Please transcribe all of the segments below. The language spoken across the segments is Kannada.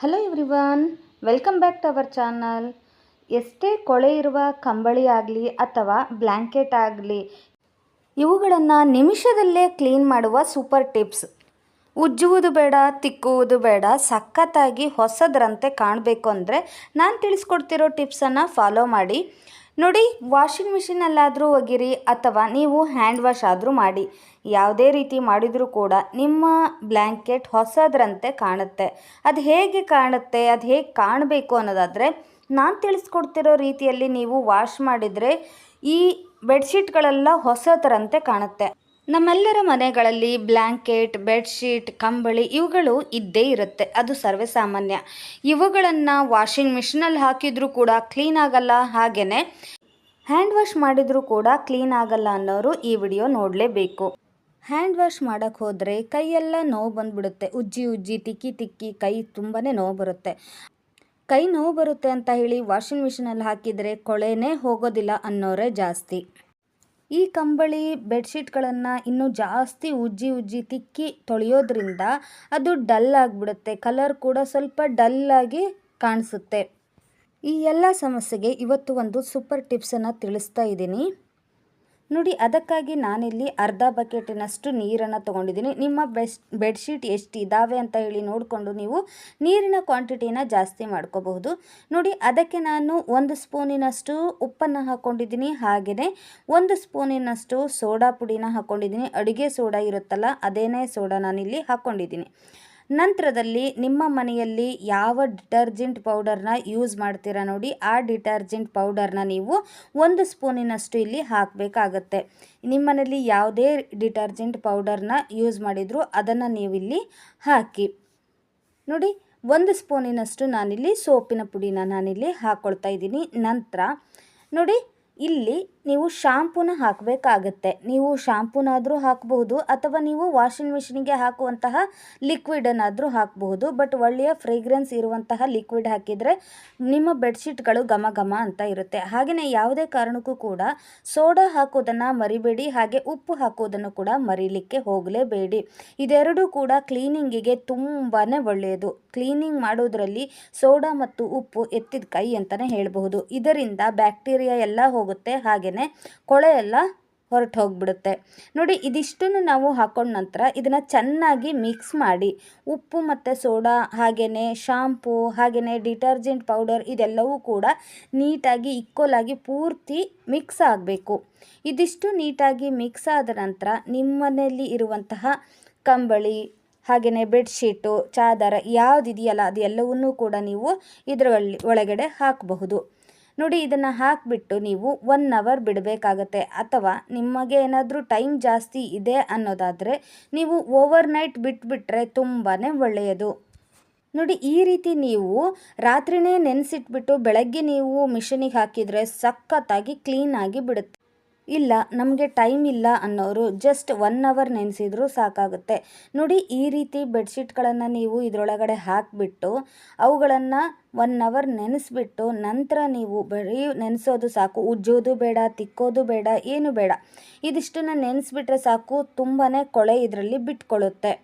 Hello everyone welcome back to our channel ಎಷ್ಟೇ ಕೊಳೆ ಇರುವ ಕಂಬಳಿ ಆಗಲಿ ಅಥವಾ ಬ್ಲ್ಯಾಂಕೆಟ್ ಆಗಲಿ, ಇವುಗಳನ್ನು ನಿಮಿಷದಲ್ಲೇ ಕ್ಲೀನ್ ಮಾಡುವ ಸೂಪರ್ ಟಿಪ್ಸ್ ಉಜ್ಜುವುದು ಬೇಡ, ತಿಕ್ಕುವುದು ಬೇಡ, ಸಖತ್ತಾಗಿ ಹೊಸದರಂತೆ ಕಾಣಬೇಕು ಅಂದರೆ ನಾನು ತಿಳಿಸ್ಕೊಡ್ತಿರೋ ಟಿಪ್ಸನ್ನು ಫಾಲೋ ಮಾಡಿ. ನೋಡಿ, ವಾಷಿಂಗ್ ಮಿಷಿನಲ್ಲಾದರೂ ಒಗಿರಿ ಅಥವಾ ನೀವು ಹ್ಯಾಂಡ್ ವಾಶ್ ಆದರೂ ಮಾಡಿ. ಯಾವುದೇ ರೀತಿ ಮಾಡಿದರೂ ಕೂಡ ನಿಮ್ಮ ಬ್ಲ್ಯಾಂಕೆಟ್ ಹೊಸದ್ರಂತೆ ಕಾಣುತ್ತೆ. ಅದು ಹೇಗೆ ಕಾಣುತ್ತೆ, ಅದು ಹೇಗೆ ಕಾಣಬೇಕು ಅನ್ನೋದಾದರೆ, ನಾನು ತಿಳಿಸ್ಕೊಡ್ತಿರೋ ರೀತಿಯಲ್ಲಿ ನೀವು ವಾಶ್ ಮಾಡಿದರೆ ಈ ಬೆಡ್ಶೀಟ್ಗಳೆಲ್ಲ ಹೊಸ ಥರಂತೆ ಕಾಣುತ್ತೆ. ನಮ್ಮೆಲ್ಲರ ಮನೆಗಳಲ್ಲಿ ಬ್ಲ್ಯಾಂಕೆಟ್ ಬೆಡ್ಶೀಟ್, ಕಂಬಳಿ ಇವುಗಳು ಇದ್ದೇ ಇರುತ್ತೆ. ಅದು ಸರ್ವೇಸಾಮಾನ್ಯ. ಇವುಗಳನ್ನು ವಾಷಿಂಗ್ ಮಿಷಿನಲ್ಲಿ ಹಾಕಿದರೂ ಕೂಡ ಕ್ಲೀನ್ ಆಗಲ್ಲ. ಹಾಗೆಯೇ ಹ್ಯಾಂಡ್ ವಾಶ್ ಮಾಡಿದರೂ ಕೂಡ ಕ್ಲೀನ್ ಆಗಲ್ಲ ಅನ್ನೋರು ಈ ವಿಡಿಯೋ ನೋಡಲೇಬೇಕು. ಹ್ಯಾಂಡ್ ವಾಶ್ ಮಾಡೋಕ್ಕೆ ಹೋದರೆ ಕೈಯೆಲ್ಲ ನೋವು ಬಂದುಬಿಡುತ್ತೆ. ಉಜ್ಜಿ ಉಜ್ಜಿ, ತಿಕ್ಕಿ ತಿಕ್ಕಿ ಕೈ ತುಂಬಾ ನೋವು ಬರುತ್ತೆ. ಕೈ ನೋವು ಬರುತ್ತೆ ಅಂತ ಹೇಳಿ ವಾಷಿಂಗ್ ಮಿಷಿನಲ್ಲಿ ಹಾಕಿದರೆ ಕೊಳೆನೇ ಹೋಗೋದಿಲ್ಲ ಅನ್ನೋರೇ ಜಾಸ್ತಿ. ಈ ಕಂಬಳಿ ಬೆಡ್ಶೀಟ್ಗಳನ್ನು ಇನ್ನೂ ಜಾಸ್ತಿ ಉಜ್ಜಿ ಉಜ್ಜಿ ತಿಕ್ಕಿ ತೊಳೆಯೋದ್ರಿಂದ ಅದು ಡಲ್ ಆಗಿಬಿಡುತ್ತೆ. ಕಲರ್ ಕೂಡ ಸ್ವಲ್ಪ ಡಲ್ಲಾಗಿ ಕಾಣಿಸುತ್ತೆ. ಈ ಎಲ್ಲ ಸಮಸ್ಯೆಗೆ ಇವತ್ತು ಒಂದು ಸೂಪರ್ ಟಿಪ್ಸನ್ನು ತಿಳಿಸ್ತಾ ಇದ್ದೀನಿ. ನೋಡಿ, ಅದಕ್ಕಾಗಿ ನಾನಿಲ್ಲಿ ಅರ್ಧ ಬಕೆಟಿನಷ್ಟು ನೀರನ್ನು ತೊಗೊಂಡಿದ್ದೀನಿ. ನಿಮ್ಮ ಬೆಸ್ಟ್ ಬೆಡ್ಶೀಟ್ ಎಷ್ಟು ಇದ್ದಾವೆ ಅಂತ ಹೇಳಿ ನೋಡಿಕೊಂಡು ನೀವು ನೀರಿನ ಕ್ವಾಂಟಿಟಿನ ಜಾಸ್ತಿ ಮಾಡ್ಕೋಬಹುದು. ನೋಡಿ, ಅದಕ್ಕೆ ನಾನು ಒಂದು ಸ್ಪೂನಿನಷ್ಟು ಉಪ್ಪನ್ನು ಹಾಕ್ಕೊಂಡಿದ್ದೀನಿ ಹಾಗೆಯೇ ಒಂದು ಸ್ಪೂನಿನಷ್ಟು ಸೋಡಾ ಪುಡಿನ ಹಾಕ್ಕೊಂಡಿದ್ದೀನಿ ಅಡುಗೆ ಸೋಡಾ ಇರುತ್ತಲ್ಲ, ಅದೇನೇ ಸೋಡಾ ನಾನಿಲ್ಲಿ ಹಾಕ್ಕೊಂಡಿದ್ದೀನಿ ನಂತರದಲ್ಲಿ ನಿಮ್ಮ ಮನೆಯಲ್ಲಿ ಯಾವ ಡಿಟರ್ಜೆಂಟ್ ಪೌಡರ್ನ ಯೂಸ್ ಮಾಡ್ತೀರಾ ನೋಡಿ, ಆ ಡಿಟರ್ಜೆಂಟ್ ಪೌಡರ್ನ ನೀವು ಒಂದು ಸ್ಪೂನಿನಷ್ಟು ಇಲ್ಲಿ ಹಾಕಬೇಕಾಗತ್ತೆ. ನಿಮ್ಮ ಮನೆಯಲ್ಲಿ ಯಾವುದೇ ಡಿಟರ್ಜೆಂಟ್ ಪೌಡರ್ನ ಯೂಸ್ ಮಾಡಿದರೂ ಅದನ್ನು ನೀವು ಇಲ್ಲಿ ಹಾಕಿ. ನೋಡಿ, ಒಂದು ಸ್ಪೂನಿನಷ್ಟು ನಾನಿಲ್ಲಿ ಸೋಪಿನ ಪುಡಿನ ನಾನಿಲ್ಲಿ ಹಾಕ್ಕೊಳ್ತಾ ಇದ್ದೀನಿ. ನಂತರ ನೋಡಿ ಇಲ್ಲಿ ನೀವು ಶಾಂಪೂನ ಹಾಕಬೇಕಾಗತ್ತೆ. ನೀವು ಶಾಂಪೂನಾದರೂ ಹಾಕಬಹುದು ಅಥವಾ ನೀವು ವಾಷಿಂಗ್ ಮಿಷಿನಿಗೆ ಹಾಕುವಂತಹ ಲಿಕ್ವಿಡನ್ನಾದರೂ ಹಾಕಬಹುದು. ಬಟ್ ಒಳ್ಳೆಯ ಫ್ರೇಗ್ರೆನ್ಸ್ ಇರುವಂತಹ ಲಿಕ್ವಿಡ್ ಹಾಕಿದರೆ ನಿಮ್ಮ ಬೆಡ್ಶೀಟ್ಗಳು ಘಮ ಘಮ ಅಂತ ಇರುತ್ತೆ. ಹಾಗೆಯೇ ಯಾವುದೇ ಕಾರಣಕ್ಕೂ ಕೂಡ ಸೋಡಾ ಹಾಕೋದನ್ನು ಮರಿಬೇಡಿ, ಹಾಗೆ ಉಪ್ಪು ಹಾಕೋದನ್ನು ಕೂಡ ಮರಿಲಿಕ್ಕೆ ಹೋಗಲೇಬೇಡಿ. ಇದೆರಡೂ ಕೂಡ ಕ್ಲೀನಿಂಗಿಗೆ ತುಂಬಾ ಒಳ್ಳೆಯದು. ಕ್ಲೀನಿಂಗ್ ಮಾಡೋದರಲ್ಲಿ ಸೋಡಾ ಮತ್ತು ಉಪ್ಪು ಎತ್ತಿದ ಕೈ ಅಂತಲೇ ಹೇಳಬಹುದು. ಇದರಿಂದ ಬ್ಯಾಕ್ಟೀರಿಯಾ ಎಲ್ಲ ಹೋಗುತ್ತೆ ಹಾಗೆಯೇ ಕೊಳೆ ಎಲ್ಲ ಹೊರಟು ಹೋಗ್ಬಿಡುತ್ತೆ ನೋಡಿ, ಇದಿಷ್ಟನ್ನು ನಾವು ಹಾಕೊಂಡ ನಂತರ ಇದನ್ನು ಚೆನ್ನಾಗಿ ಮಿಕ್ಸ್ ಮಾಡಿ ಉಪ್ಪು ಮತ್ತು ಸೋಡಾ ಹಾಗೆಯೇ ಶಾಂಪೂ ಹಾಗೆಯೇ ಡಿಟರ್ಜೆಂಟ್ ಪೌಡರ್ ಇದೆಲ್ಲವೂ ಕೂಡ ನೀಟಾಗಿ ಇಕ್ವಲಾಗಿ ಪೂರ್ತಿ ಮಿಕ್ಸ್ ಆಗಬೇಕು. ಇದಿಷ್ಟು ನೀಟಾಗಿ ಮಿಕ್ಸ್ ಆದ ನಂತರ ನಿಮ್ಮನೆಯಲ್ಲಿ ಇರುವಂತಹ ಕಂಬಳಿ ಹಾಗೆಯೇ ಬೆಡ್ಶೀಟು ಚಾದರ ಯಾವುದಿದೆಯಲ್ಲ ಅದೆಲ್ಲವನ್ನೂ ಕೂಡ ನೀವು ಇದರಲ್ಲಿ ಒಳಗಡೆ ಹಾಕಬಹುದು. ನೋಡಿ, ಇದನ್ನು ಹಾಕಿಬಿಟ್ಟು ನೀವು ಒನ್ ಅವರ್ ಬಿಡಬೇಕಾಗತ್ತೆ. ಅಥವಾ ನಿಮಗೆ ಏನಾದರೂ ಟೈಮ್ ಜಾಸ್ತಿ ಇದೆ ಅನ್ನೋದಾದರೆ ನೀವು ಓವರ್ ನೈಟ್ ಬಿಟ್ಬಿಟ್ರೆ ತುಂಬಾ ಒಳ್ಳೆಯದು. ನೋಡಿ, ಈ ರೀತಿ ನೀವು ರಾತ್ರಿನೇ ನೆನೆಸಿಟ್ಬಿಟ್ಟು ಬೆಳಗ್ಗೆ ನೀವು ಮಿಷನಿಗೆ ಹಾಕಿದರೆ ಸಖತ್ತಾಗಿ ಕ್ಲೀನಾಗಿ ಬಿಡುತ್ತೆ. ಇಲ್ಲ, ನಮಗೆ ಟೈಮ್ ಇಲ್ಲ ಅನ್ನೋರು ಜಸ್ಟ್ ಒನ್ ಅವರ್ ನೆನೆಸಿದ್ರು ಸಾಕಾಗುತ್ತೆ. ನೋಡಿ, ಈ ರೀತಿ ಬೆಡ್ಶೀಟ್ಗಳನ್ನು ನೀವು ಇದರೊಳಗಡೆ ಹಾಕಿಬಿಟ್ಟು, ಅವುಗಳನ್ನು ಒನ್ ಅವರ್ ನೆನೆಸ್ಬಿಟ್ಟು ನಂತರ ನೀವು ಬರೀ ನೆನೆಸೋದು ಸಾಕು. ಉಜ್ಜೋದು ಬೇಡ, ತಿಕ್ಕೋದು ಬೇಡ, ಏನು ಬೇಡ. ಇದಿಷ್ಟನ್ನು ನೆನೆಸ್ಬಿಟ್ರೆ ಸಾಕು ತುಂಬಾ ಕೊಳೆ ಇದರಲ್ಲಿ ಬಿಟ್ಕೊಳ್ಳುತ್ತೆ.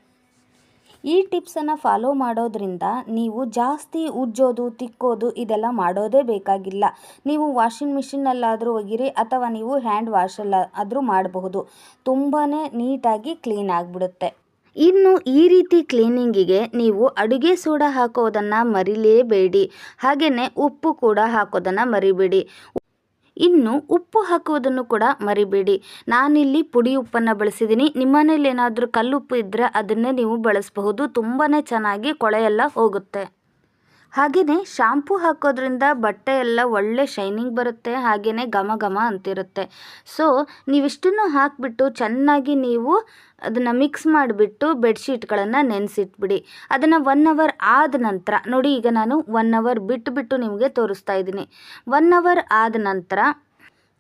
ಈ ಟಿಪ್ಸನ್ನು ಫಾಲೋ ಮಾಡೋದ್ರಿಂದ ನೀವು ಜಾಸ್ತಿ ಉಜ್ಜೋದು, ತಿಕ್ಕೋದು ಇದೆಲ್ಲ ಮಾಡೋದೇ ಬೇಕಾಗಿಲ್ಲ. ನೀವು ವಾಷಿಂಗ್ ಮಿಷಿನ್ನಲ್ಲಾದರೂ ಒಗಿರಿ ಅಥವಾ ನೀವು ಹ್ಯಾಂಡ್ ವಾಶಲ್ಲ ಆದರೂ ಮಾಡಬಹುದು. ತುಂಬಾ ನೀಟಾಗಿ ಕ್ಲೀನ್ ಆಗಿಬಿಡುತ್ತೆ. ಇನ್ನು ಈ ರೀತಿ ಕ್ಲೀನಿಂಗಿಗೆ ನೀವು ಅಡುಗೆ ಸೋಡಾ ಹಾಕೋದನ್ನು ಮರಿಲೇಬೇಡಿ. ಹಾಗೆಯೇ ಉಪ್ಪು ಕೂಡ ಹಾಕೋದನ್ನು ಮರಿಬೇಡಿ. ಇನ್ನು ಉಪ್ಪು ಹಾಕುವುದನ್ನು ಕೂಡ ಮರಿಬೇಡಿ. ನಾನಿಲ್ಲಿ ಪುಡಿ ಉಪ್ಪನ್ನು ಬಳಸಿದ್ದೀನಿ. ನಿಮ್ಮನೇಲಿ ಏನಾದರೂ ಕಲ್ಲುಪ್ಪು ಇದ್ದರೆ ಅದನ್ನೇ ನೀವು ಬಳಸಬಹುದು. ತುಂಬಾ ಚೆನ್ನಾಗಿ ಕೊಳೆಯೆಲ್ಲ ಹೋಗುತ್ತೆ. ಹಾಗೆಯೇ ಶಾಂಪೂ ಹಾಕೋದ್ರಿಂದ ಬಟ್ಟೆ ಎಲ್ಲ ಒಳ್ಳೆ ಶೈನಿಂಗ್ ಬರುತ್ತೆ ಹಾಗೆಯೇ ಘಮ ಘಮ ಅಂತಿರುತ್ತೆ. ಸೊ ನೀವಿಷ್ಟನ್ನು ಹಾಕಿಬಿಟ್ಟು ಚೆನ್ನಾಗಿ ನೀವು ಅದನ್ನು ಮಿಕ್ಸ್ ಮಾಡಿಬಿಟ್ಟು ಬೆಡ್ಶೀಟ್ಗಳನ್ನು ನೆನೆಸಿಟ್ಬಿಡಿ. ಅದನ್ನು ಒನ್ ಅವರ್ ಆದ ನಂತರ, ನೋಡಿ ಈಗ ನಾನು ಒನ್ ಅವರ್ ಬಿಟ್ಟುಬಿಟ್ಟು ಬಿಟ್ಟು ನಿಮಗೆ ತೋರಿಸ್ತಾ ಇದ್ದೀನಿ. ಒನ್ ಅವರ್ ಆದ ನಂತರ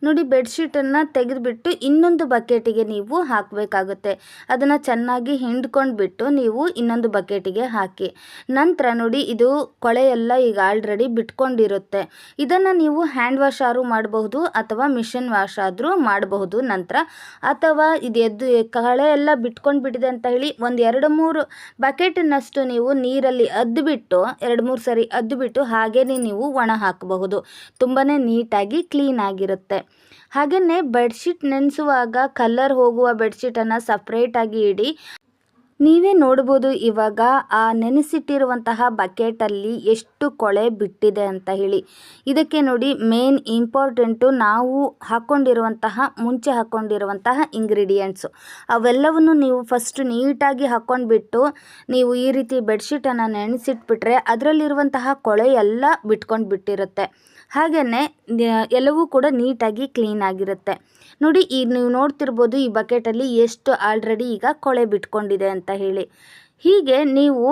ನೋಡಿ ಬೆಡ್ಶೀಟನ್ನು ತೆಗೆದುಬಿಟ್ಟು ಇನ್ನೊಂದು ಬಕೆಟಿಗೆ ನೀವು ಹಾಕಬೇಕಾಗುತ್ತೆ. ಅದನ್ನು ಚೆನ್ನಾಗಿ ಹಿಂಡ್ಕೊಂಡ್ಬಿಟ್ಟು ನೀವು ಇನ್ನೊಂದು ಬಕೆಟಿಗೆ ಹಾಕಿ. ನಂತರ ನೋಡಿ ಇದು ಕೊಳೆ ಎಲ್ಲ ಈಗ ಆಲ್ರೆಡಿ ಬಿಟ್ಕೊಂಡಿರುತ್ತೆ. ಇದನ್ನು ನೀವು ಹ್ಯಾಂಡ್ ವಾಶ್ ಆದರೂ ಮಾಡಬಹುದು ಅಥವಾ ಮಿಷಿನ್ ವಾಶ್ ಆದರೂ ಮಾಡಬಹುದು ನಂತರ. ಅಥವಾ ಇದು ಎದ್ದು ಕಳೆ ಎಲ್ಲ ಬಿಟ್ಕೊಂಡು ಬಿಟ್ಟಿದೆ ಅಂತ ಹೇಳಿ ಒಂದು ಎರಡು ಮೂರು ಬಕೆಟಿನಷ್ಟು ನೀವು ನೀರಲ್ಲಿ ಅದ್ದುಬಿಟ್ಟು ಎರಡು ಮೂರು ಸರಿ ಅದ್ದುಬಿಟ್ಟು ಹಾಗೇ ನೀವು ಒಣ ಹಾಕಬಹುದು. ತುಂಬಾ ನೀಟಾಗಿ ಕ್ಲೀನ್ ಆಗಿರುತ್ತೆ. ಹಾಗೆಯೇ ಬೆಡ್ಶೀಟ್ ನೆನೆಸುವಾಗ ಕಲ್ಲರ್ ಹೋಗುವ ಬೆಡ್ಶೀಟನ್ನು ಸಪ್ರೇಟಾಗಿ ಇಡಿ. ನೀವೇ ನೋಡ್ಬೋದು ಇವಾಗ ಆ ನೆನೆಸಿಟ್ಟಿರುವಂತಹ ಬಕೆಟಲ್ಲಿ ಎಷ್ಟು ಕೊಳೆ ಬಿಟ್ಟಿದೆ ಅಂತ ಹೇಳಿ. ಇದಕ್ಕೆ ನೋಡಿ ಮೇನ್ ಇಂಪಾರ್ಟೆಂಟು ನಾವು ಹಾಕ್ಕೊಂಡಿರುವಂತಹ ಮುಂಚೆ ಹಾಕ್ಕೊಂಡಿರುವಂತಹ ಇಂಗ್ರೀಡಿಯೆಂಟ್ಸು. ಅವೆಲ್ಲವನ್ನು ನೀವು ಫಸ್ಟ್ ನೀಟಾಗಿ ಹಾಕ್ಕೊಂಡ್ಬಿಟ್ಟು ನೀವು ಈ ರೀತಿ ಬೆಡ್ಶೀಟನ್ನು ನೆನೆಸಿಟ್ಬಿಟ್ರೆ ಅದರಲ್ಲಿರುವಂತಹ ಕೊಳೆ ಎಲ್ಲ ಬಿಟ್ಕೊಂಡು ಬಿಟ್ಟಿರುತ್ತೆ ಹಾಗೆಯೇ ಎಲ್ಲವೂ ಕೂಡ ನೀಟಾಗಿ ಕ್ಲೀನ್ ಆಗಿರುತ್ತೆ. ನೋಡಿ ಈ ನೀವು ನೋಡ್ತಿರ್ಬೋದು ಈ ಬಕೆಟಲ್ಲಿ ಎಷ್ಟು ಆಲ್ರೆಡಿ ಈಗ ಕೊಳೆ ಬಿಟ್ಕೊಂಡಿದೆ ಅಂತ. ಹೇಳಿ. ಹೀಗೆ ನೀವು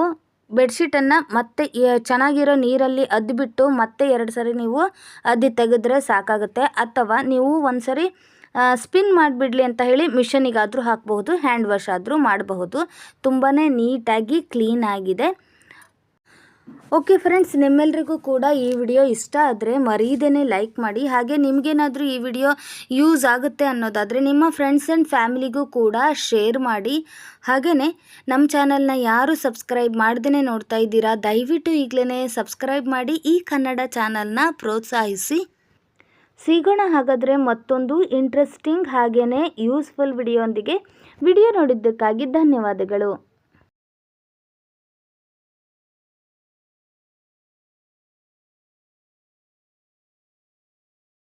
ಬೆಡ್ಶೀಟನ್ನು ಮತ್ತೆ ಚೆನ್ನಾಗಿರೋ ನೀರಲ್ಲಿ ಅದ್ಬಿಟ್ಟು ಮತ್ತೆ ಎರಡು ಸರಿ ನೀವು ಅದ್ದಿ ತೆಗೆದ್ರೆ ಸಾಕಾಗುತ್ತೆ. ಅಥವಾ ನೀವು ಒಂದು ಸರಿ ಸ್ಪಿನ್ ಮಾಡಿಬಿಡಲಿ ಅಂತ ಹೇಳಿ ಮಿಷನಿಗಾದರೂ ಹಾಕಬಹುದು, ಹ್ಯಾಂಡ್ ವಾಶ್ ಆದರೂ ಮಾಡಬಹುದು. ತುಂಬಾ ನೀಟಾಗಿ ಕ್ಲೀನ್ ಆಗಿದೆ. ಓಕೆ ಫ್ರೆಂಡ್ಸ್ ನಿಮ್ಮೆಲ್ರಿಗೂ ಕೂಡ ಈ ವಿಡಿಯೋ ಇಷ್ಟ ಆದರೆ ಮರೀದೇನೆ ಲೈಕ್ ಮಾಡಿ. ಹಾಗೆ ನಿಮಗೇನಾದರೂ ಈ ವಿಡಿಯೋ ಯೂಸ್ ಆಗುತ್ತೆ ಅನ್ನೋದಾದರೆ ನಿಮ್ಮ ಫ್ರೆಂಡ್ಸ್ ಆ್ಯಂಡ್ ಫ್ಯಾಮಿಲಿಗೂ ಕೂಡ ಶೇರ್ ಮಾಡಿ. ಹಾಗೆಯೇ ನಮ್ಮ ಚಾನಲ್ನ ಯಾರು ಸಬ್ಸ್ಕ್ರೈಬ್ ಮಾಡ್ದೇ ನೋಡ್ತಾ ಇದ್ದೀರಾ, ದಯವಿಟ್ಟು ಈಗಲೇ ಸಬ್ಸ್ಕ್ರೈಬ್ ಮಾಡಿ ಈ ಕನ್ನಡ ಚಾನಲ್ನ ಪ್ರೋತ್ಸಾಹಿಸಿ. ಸಿಗೋಣ ಹಾಗಾದರೆ ಮತ್ತೊಂದು ಇಂಟ್ರೆಸ್ಟಿಂಗ್ ಹಾಗೆಯೇ ಯೂಸ್ಫುಲ್ ವಿಡಿಯೋ ಒಂದಿಗೆ ವಿಡಿಯೋ ನೋಡಿದ್ದಕ್ಕಾಗಿ ಧನ್ಯವಾದಗಳು.